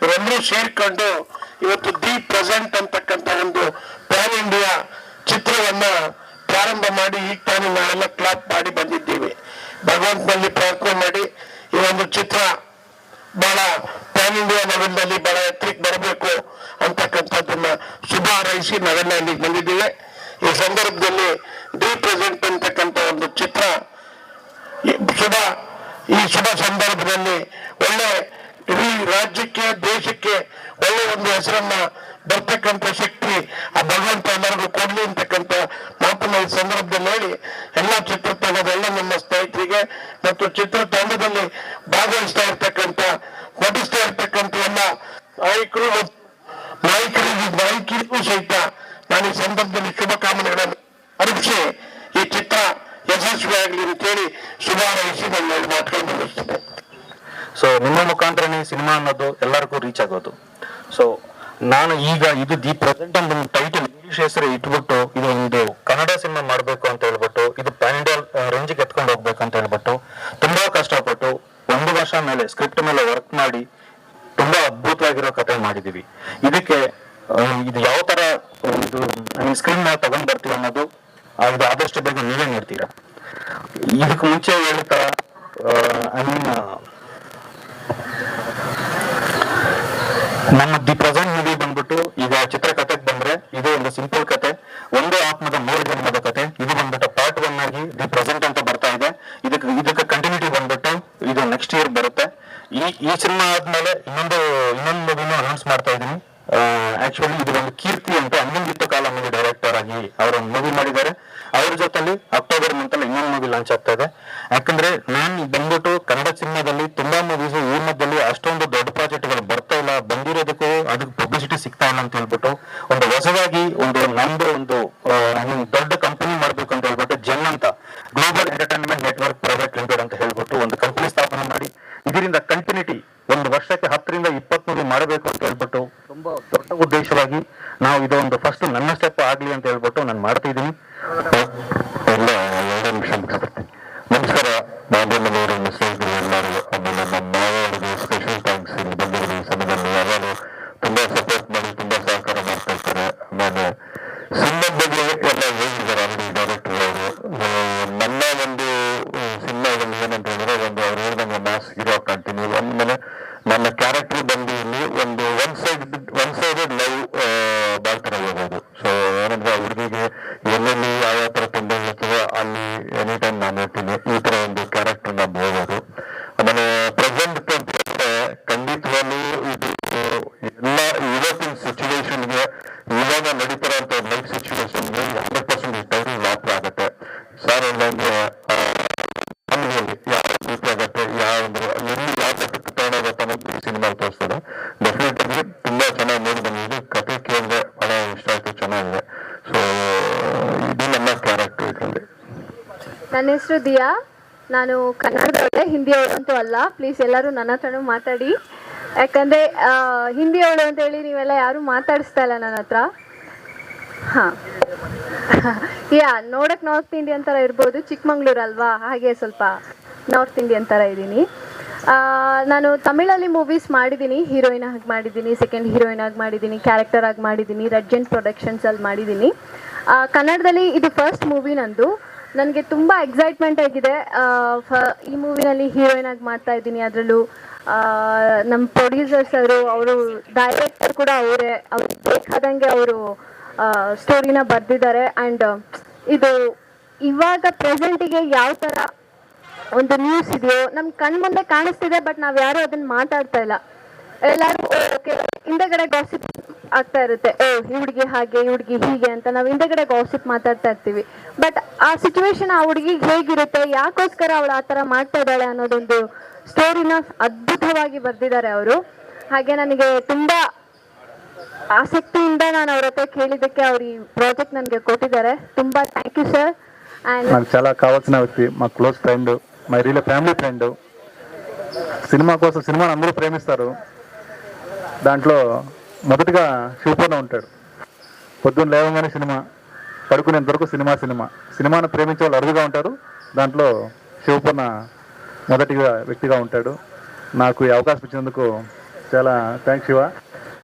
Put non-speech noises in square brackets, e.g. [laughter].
ಇವರೆಲ್ಲರೂ ಸೇರ್ಕೊಂಡು ಇವತ್ತು ದಿ ಪ್ರೆಸೆಂಟ್ ಅಂತಕ್ಕಂಥ ಒಂದು ಪ್ಯಾನ್ ಇಂಡಿಯಾ ಚಿತ್ರವನ್ನ ಪ್ರಾರಂಭ ಮಾಡಿ ಈಗ ತಾನು ನಾವೆಲ್ಲ ಕ್ಲಾಪ್ ಮಾಡಿ ಬಂದಿದ್ದೀವಿ. ಭಗವಂತನಲ್ಲಿ ಪ್ರಾರ್ಥನೆ ಮಾಡಿ ಈ ಒಂದು ಚಿತ್ರ ಬಹಳ ಪ್ಯಾನ್ ಇಂಡಿಯಾ ಲೆವೆಲ್ನಲ್ಲಿ ಬಹಳ ಎತ್ತರಕ್ಕೆ ಬರಬೇಕು ಅಂತಕ್ಕಂಥದ್ದನ್ನ ಶುಭ ಹಾರೈಸಿ ನಾವೆಲ್ಲ ಇಲ್ಲಿಗೆ ಬಂದಿದ್ದೀವಿ. ಈ ಸಂದರ್ಭದಲ್ಲಿ ದಿ ಪ್ರೆಸೆಂಟ್ ಅಂತಕ್ಕಂಥ ಒಂದು ಚಿತ್ರ ಶುಭ, ಈ ಶುಭ ಸಂದರ್ಭದಲ್ಲಿ ಒಳ್ಳೆ ಇಡೀ ರಾಜ್ಯಕ್ಕೆ, ದೇಶಕ್ಕೆ ಒಳ್ಳೆ ಒಂದು ಹೆಸರನ್ನ ಬರ್ತಕ್ಕಂಥ ಶಕ್ತಿ ಆ ಭಗವಂತ ಎಲ್ಲರಿಗೂ ಕೊಡ್ಲಿ ಅಂತಕ್ಕಂಥ ಮಾತನ್ನ ಈ ಸಂದರ್ಭದಲ್ಲಿ ಹೇಳಿ ಎಲ್ಲ ಎಲ್ಲ ನಮ್ಮ ಸ್ನೇಹಿತರಿಗೆ ಮತ್ತು ಚಿತ್ರತಂಡದಲ್ಲಿ ಭಾಗವಹಿಸ್ತಾ ಇರ್ತಕ್ಕಂಥ, ನಟಿಸ್ತಾ ಇರ್ತಕ್ಕಂಥ ಎಲ್ಲ ನಾಯಕರು ಮತ್ತು ಈ ಸಂದರ್ಭದಲ್ಲಿ ಶುಭಕಾಮನೆಗಳನ್ನು ಅರ್ಪಿಸಿ ಈ ಚಿತ್ರ ಯಶಸ್ವಿಯಾಗಲಿ ಅಂತೇಳಿ ಶುಭ ಹಾರೈಸಿ ನನ್ನ ಮಾತುಗಳನ್ನು ಮುಗಿಸ್ತೇನೆ ಸೊ ನಿಮ್ಮ ಮುಖಾಂತರನೇ ಸಿನಿಮಾ ಅನ್ನೋದು ಎಲ್ಲರಿಗೂ ರೀಚ್ ಆಗೋದು. ಸೊ ನಾನು ಈಗ ಇದು ದಿ ಪ್ರೆಸೆಂಟ್ ಒಂದು ಟೈಟಲ್ ಇಂಗ್ಲಿಷ್ ಹೆಸರು ಇಟ್ಬಿಟ್ಟು ಇದು ಒಂದು ಕನ್ನಡ ಸಿನಿಮಾ ಮಾಡಬೇಕು ಅಂತ ಹೇಳ್ಬಿಟ್ಟು, ಇದು ಪ್ಯಾಂಡಲ್ ರೇಂಜ್ ರೇಂಜಿಗೆ ಎತ್ಕೊಂಡು ಅಂತ ಹೇಳ್ಬಿಟ್ಟು ತುಂಬಾ ಕಷ್ಟಪಟ್ಟು ಒಂದು ವರ್ಷ ಮೇಲೆ ಸ್ಕ್ರಿಪ್ಟ್ ಮೇಲೆ ವರ್ಕ್ ಮಾಡಿ ತುಂಬಾ ಅದ್ಭುತವಾಗಿರೋ ಕಥೆ ಮಾಡಿದೀವಿ ಇದಕ್ಕೆ ಇದು ಯಾವ ಇದು ಸ್ಕ್ರೀನ್ ಮೇಲೆ ತಗೊಂಡ್ ಬರ್ತೀವಿ ಅನ್ನೋದು ಇದು ಆದಷ್ಟು ಬೇಗ ನೀವೇ ನೋಡ್ತೀರಾ? ಇದಕ್ಕೆ ಮುಂಚೆ ಹೇಳ್ತಾ ಐ ಮೀನ್ ನಮ್ಮ ದಿ ಪ್ರೆಸೆಂಟ್ ಮೂವಿ ಬಂದ್ಬಿಟ್ಟು, ಈಗ ಚಿತ್ರಕಥೆಗೆ ಬಂದ್ರೆ ಇದು ಒಂದು ಸಿಂಪಲ್ ಕತೆ, ಒಂದೇ ಆತ್ಮದ ಮೂರು ಜನ್ಮದ ಕತೆ, ಇದು ಬಂದ್ಬಿಟ್ಟು ಪಾರ್ಟ್ ಒನ್ ಆಗಿ ದಿ ಪ್ರೆಸೆಂಟ್ ಅಂತ ಬರ್ತಾ ಇದೆ. ಇದಕ್ಕೆ ಇದಕ್ಕೆ ಕಂಟಿನ್ಯೂಟಿ ಬಂದ್ಬಿಟ್ಟು ಇದು ನೆಕ್ಸ್ಟ್ ಇಯರ್ ಬರುತ್ತೆ. ಈ ಈ ಸಿನಿಮಾ ಆದ್ಮೇಲೆ ಇನ್ನೊಂದು ಇನ್ನೊಂದು ಮೂವಿನೂ ಅನೌನ್ಸ್ ಮಾಡ್ತಾ ಇದೀನಿ ಆಕ್ಚುಲಿ ಇದು ಒಂದು ಕೀರ್ತಿ ಅಂತ ಅನ್ನಂಗಿತ್ತ ಕಾಲ ಮೂವಿ ಡೈರೆಕ್ಟರ್ ಆಗಿ ಅವರು ಒಂದು ಮೂವಿ ಮಾಡಿದ್ದಾರೆ. ಅವ್ರ ಜೊತೆಲಿ ಅಕ್ಟೋಬರ್ ಮಂತ್ ಅಲ್ಲಿ ಇನ್ನೊಂದು ಮೂವಿ ಲಾಂಚ್ ಆಗ್ತಾ ಇದೆ. ಯಾಕಂದ್ರೆ ನಾನು ಬಂದ್ಬಿಟ್ಟು ಕನ್ನಡ ಸಿನಿಮಾದಲ್ಲಿ ತುಂಬಾ ಮೂವೀಸ್ ಈ ಮಧ್ಯದಲ್ಲಿ ಅಷ್ಟೊಂದು ದೊಡ್ಡ ದೊಡ್ಡ ಉದ್ದೇಶವಾಗಿ ನಾವು ಇದೊಂದು ಫಸ್ಟ್ ನನ್ನ ಸ್ಟೆಪ್ ಆಗ್ಲಿ ಅಂತ ಹೇಳ್ಬಿಟ್ಟು ನಾನು ಮಾಡ್ತಾ ಇದ್ದೀನಿ ನಮಸ್ಕಾರ ನನ್ನ ಹೆಸರು ದಿಯಾ. ನಾನು ಕನ್ನಡದವಳೆ, ಹಿಂದಿಯವಳು ಅಂತೂ ಅಲ್ಲ. ಪ್ಲೀಸ್ ಎಲ್ಲರೂ ನನ್ನ ಹತ್ರನೂ ಮಾತಾಡಿ. ಯಾಕಂದರೆ ಹಿಂದಿಯವಳು ಅಂತೇಳಿ ನೀವೆಲ್ಲ ಯಾರೂ ಮಾತಾಡಿಸ್ತಾ ಇಲ್ಲ ನನ್ನ ಹತ್ರ. ಹಾಂ. [laughs] ಯಾ ನೋಡಕ್ಕೆ ನಾರ್ತ್ ಇಂಡಿಯನ್ ಥರ ಇರ್ಬೋದು. ಚಿಕ್ಕಮಂಗ್ಳೂರಲ್ವಾ ಹಾಗೆ ಸ್ವಲ್ಪ ನಾರ್ತ್ ಇಂಡಿಯನ್ ಥರ ಇದ್ದೀನಿ. ನಾನು ತಮಿಳಲ್ಲಿ ಮೂವೀಸ್ ಮಾಡಿದ್ದೀನಿ. ಹೀರೋಯಿನ್ ಆಗಿ ಮಾಡಿದ್ದೀನಿ. ಸೆಕೆಂಡ್ ಹೀರೋಯಿನ್ ಆಗಿ ಮಾಡಿದ್ದೀನಿ. ಕ್ಯಾರೆಕ್ಟರ್ ಆಗಿ ಮಾಡಿದ್ದೀನಿ. ರೆಡ್ಜೆಂಟ್ ಪ್ರೊಡಕ್ಷನ್ಸಲ್ಲಿ ಮಾಡಿದ್ದೀನಿ. ಕನ್ನಡದಲ್ಲಿ ಇದು ಫಸ್ಟ್ ಮೂವಿ ನಂದು. ನನಗೆ ತುಂಬ ಎಕ್ಸೈಟ್ಮೆಂಟ್ ಆಗಿದೆ. ಈ ಮೂವಿನಲ್ಲಿ ಹೀರೋಯಿನ್ ಆಗಿ ಮಾಡ್ತಾ ಇದ್ದೀನಿ ಅದರಲ್ಲೂ. ನಮ್ಮ ಪ್ರೊಡ್ಯೂಸರ್ಸ್ ಅವರು ಅವರು ಡೈರೆಕ್ಟರ್ ಕೂಡ ಅವರೇ. ಅವ್ರಿಗೆ ಬೇಕಾದಂಗೆ ಅವರು ಸ್ಟೋರಿನ ಬರೆದಿದ್ದಾರೆ. ಆ್ಯಂಡ್ ಇದು ಇವಾಗ ಪ್ರೆಸೆಂಟಿಗೆ ಯಾವ ಥರ ಒಂದು ನ್ಯೂಸ್ ಇದೆಯೋ ನಮ್ಮ ಕಣ್ ಮುಂದೆ ಕಾಣಿಸ್ತಿದೆ ಬಟ್ ನಾವು ಯಾರು ಅದನ್ನ ಮಾತಾಡ್ತಾ ಇಲ್ಲ. ಎಲ್ಲರೂ ಹಿಂದೆಗಡೆ ಗಾಸಿಪ್ ಆಗ್ತಾ ಇರುತ್ತೆ, ಓ, ಈ ಹುಡುಗಿ ಹಾಗೆ, ಈ ಹುಡುಗಿ ಹೀಗೆ ಅಂತ ನಾವು ಹಿಂದೆಗಡೆ ಗಾಸಿಪ್ ಮಾತಾಡ್ತಾ ಇರ್ತೀವಿ. ಬಟ್ ಆ ಸಿಚುವೇಶನ್ ಆ ಹುಡುಗಿ ಹೇಗಿರುತ್ತೆ, ಯಾಕೋಸ್ಕರ ಅವಳು ಆ ಥರ ಮಾಡ್ತಾ ಇದ್ದಾಳೆ ಅನ್ನೋದೊಂದು ಸ್ಟೋರಿನ ಅದ್ಭುತವಾಗಿ ಬರೆದಿದ್ದಾರೆ ಅವರು. ಹಾಗೆ ನನಗೆ ತುಂಬ ಆಸಕ್ತಿಯಿಂದ ನಾನು ಅವ್ರ ಹತ್ರ ಕೇಳಿದ್ದಕ್ಕೆ ಅವ್ರು ಈ ಪ್ರಾಜೆಕ್ಟ್ ನನಗೆ ಕೊಟ್ಟಿದ್ದಾರೆ. ತುಂಬ ಥ್ಯಾಂಕ್ ಯು ಸರ್ నాకు చాలా కావాల్సిన వ్యక్తి మా close friend my real family friend cinema కోసం ಸಿನಿಮಾ అందరూ మొదటగా శివపూర్ణ ఉంటాడు. పొద్దున్న లేవగానే సినిమా పడుకునేంతవరకు సినిమా సినిమా. సినిమాను ప్రేమించే వాళ్ళు అరుదుగా ఉంటారు. దాంట్లో శివపన్న మొదటిగా వ్యక్తిగా ఉంటాడు. నాకు ఈ అవకాశం ఇచ్చినందుకు చాలా థ్యాంక్స్ శివ.